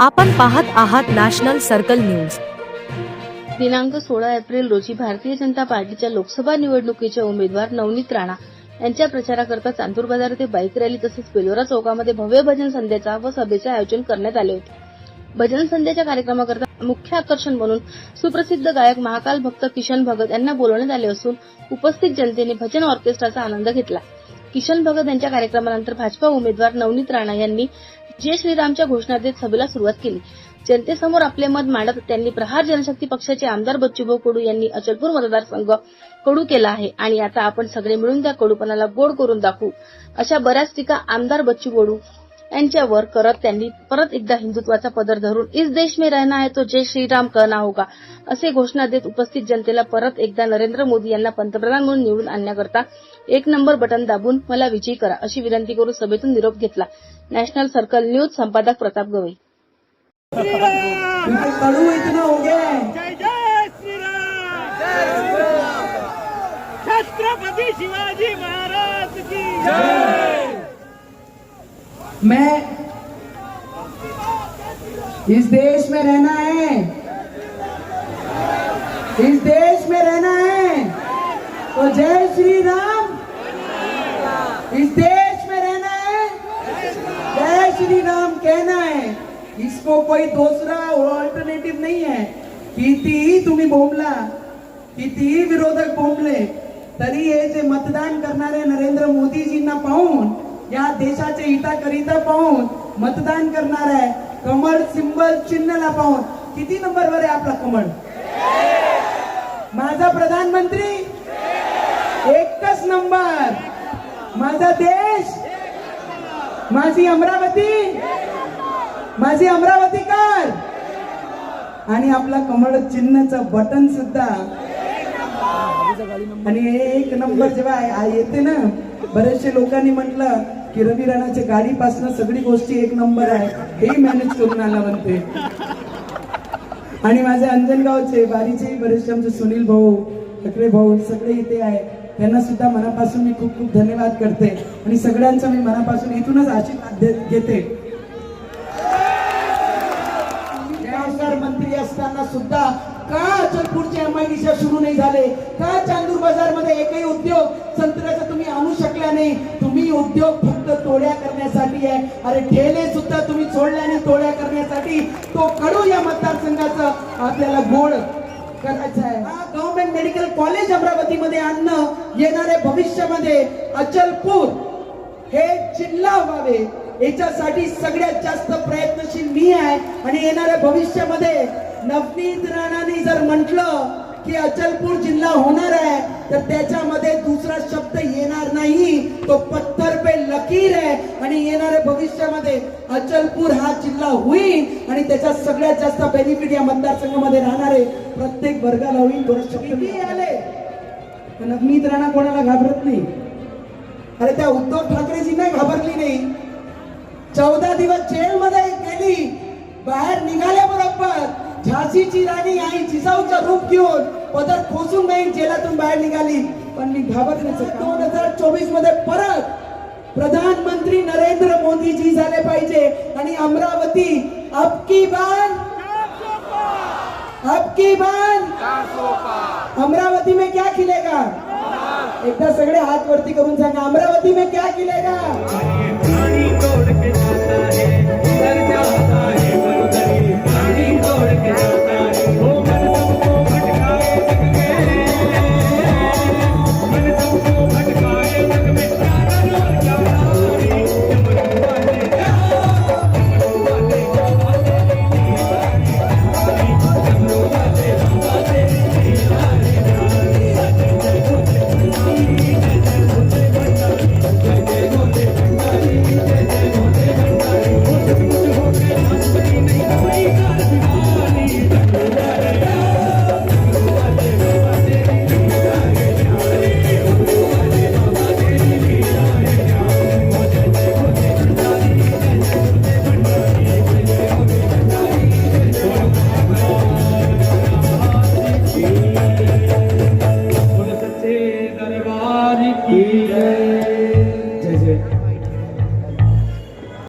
आपण पाहत आहात नॅशनल सर्कल न्यूज. दिनांक सोळा एप्रिल रोजी भारतीय जनता पार्टीच्या लोकसभा निवडणुकीचे उमेदवार नवनीत राणा यांच्या प्रचाराकरता चांदूर बाजार येथे बाईक रॅली तसेच बेलोरा चौकामध्ये भव्य भजन संध्याचा व सभेचे आयोजन करण्यात आले होते. भजन संध्याच्या कार्यक्रमाकरता मुख्य आकर्षण म्हणून सुप्रसिद्ध गायक महाकाल भक्त किशन भगत यांना बोलवण्यात आले असून उपस्थित जनतेने भजन ऑर्केस्ट्राचा आनंद घेतला. किशन भगत यांच्या कार्यक्रमानंतर भाजपा उमेदवार नवनीत राणा यांनी जय श्रीरामच्या घोषणा देत सभेला सुरुवात केली. जनतेसमोर आपले मत मांडत त्यांनी प्रहार जनशक्ती पक्षाचे आमदार बच्चूभाऊ कडू यांनी अचलपूर मतदारसंघ कडू केला आहे आणि आता आपण सगळे मिळून त्या कडूपणाला गोड करून दाखवू. अशा बऱ्याच टीका आमदार बच्चू कडू यांच्यावर करत त्यांनी परत एकदा हिंदुत्वाचा पदर धरून इस देश में रहना है तो जय श्रीराम कहना होगा. असे घोषणा देत उपस्थित जनतेला परत एकदा नरेंद्र मोदी यांना पंतप्रधान म्हणून निवडून आणण्याकरता एक नंबर बटन दाबून मला विजयी करा अशी विनंती करून सभेतून निरोप घेतला. नॅशनल सर्कल न्यूज संपादक प्रताप गवई. हो जय जय छत्रपती शिवाजी महाराज की मैं इस देश में रहना है। इस देश में रहना है। तो जय श्री राम। इस देश में रहना है। जय श्री राम कहना है। इसको कोई दूसरा ऑल्टरनेटिव नहीं है। कितीही तुम्ही बोंबला कितीही विरोधक बोंबले। तरी हे जे मतदान करणारे नरेंद्र मोदीजींना पाहून या देशाच्या हिताकरिता पाहून मतदान करणार आहे. कमळ सिंबल चिन्हला पाहून किती नंबरवर आहे आपला कमळ? माझा प्रधानमंत्री? एकच नंबर. माझा देश? माझी अमरावती? माझी अमरावतीकर? आणि आपला कमळ चिन्हचं बटन सुद्धा आणि एक नंबर जेव्हा आ- येते ना बरेचशे लोकांनी म्हटलं की रवी राणाच्या गाडीपासून सगळी गोष्टी एक नंबर आहे. हेही मॅनेज करून आला म्हणते. आणि माझे अंजनगावचे बारीचे बरेचसे आमचे सुनील भाऊ ठकरे भाऊ सगळे इथे आहे. त्यांना सुद्धा मनापासून मी खूप खूप धन्यवाद करते. आणि सगळ्यांचा मी मनापासून इथूनच आशीर्वाद दे- घेते. मंत्री असताना सुद्धा अचलपूरचे सुरू नाही झाले. का चांदूर बाजारमध्ये एकही उद्योग संत्र्याचा तुम्ही आणू शकला नाही? तुम्ही उद्योग फक्त तोड्या करण्यासाठी आहे. अरे ठेले सुद्धा तुम्ही सोडल्याने आणि तोड्या करण्यासाठी. तो कडू या मतदारसंघाचा आपल्याला गोड करायचं आहे. हा गव्हर्नमेंट मेडिकल कॉलेज अमरावतीमध्ये आणणं येणाऱ्या भविष्यामध्ये अचलपूर हे जिल्हा व्हावे. याच्यासाठी सगळ्यात जास्त प्रयत्नशील मी आहे. आणि येणाऱ्या भविष्यामध्ये नवनीत राणाने जर म्हटलं की अचलपूर जिल्हा होणार आहे तर त्याच्यामध्ये दुसरा शब्द येणार नाही. तो पत्थर पे लकीर आहे. आणि येणाऱ्या भविष्यामध्ये अचलपूर हा जिल्हा होईल. आणि त्याचा सगळ्यात जास्त बेनिफिट या मतदारसंघामध्ये राहणारे प्रत्येक वर्गाला होईल दोन शब्द मी आले? पण नवनीत राणा कोणाला घाबरत नाही. अरे त्या उद्धव ठाकरेजी नाही घाबरली नाही. चौदा दिवस जेलमध्ये गेली. बाहेर निघाल्याबरोबर झाशीची राणी आई जिजाऊचं रूप घेऊन पदर खोसून नाही जेलातून बाहेर निघाली. पण मी घाबरण्याचं दोन हजार चोवीसमध्ये परत प्रधानमंत्री नरेंद्र मोदीजी झाले पाहिजे आणि अमरावती अबकी बार अबकी बार अमरावती में क्या खिलेगा? एकदा सगळे हात वरती करून सांगा अमरावती में क्या खिलेगा? की जय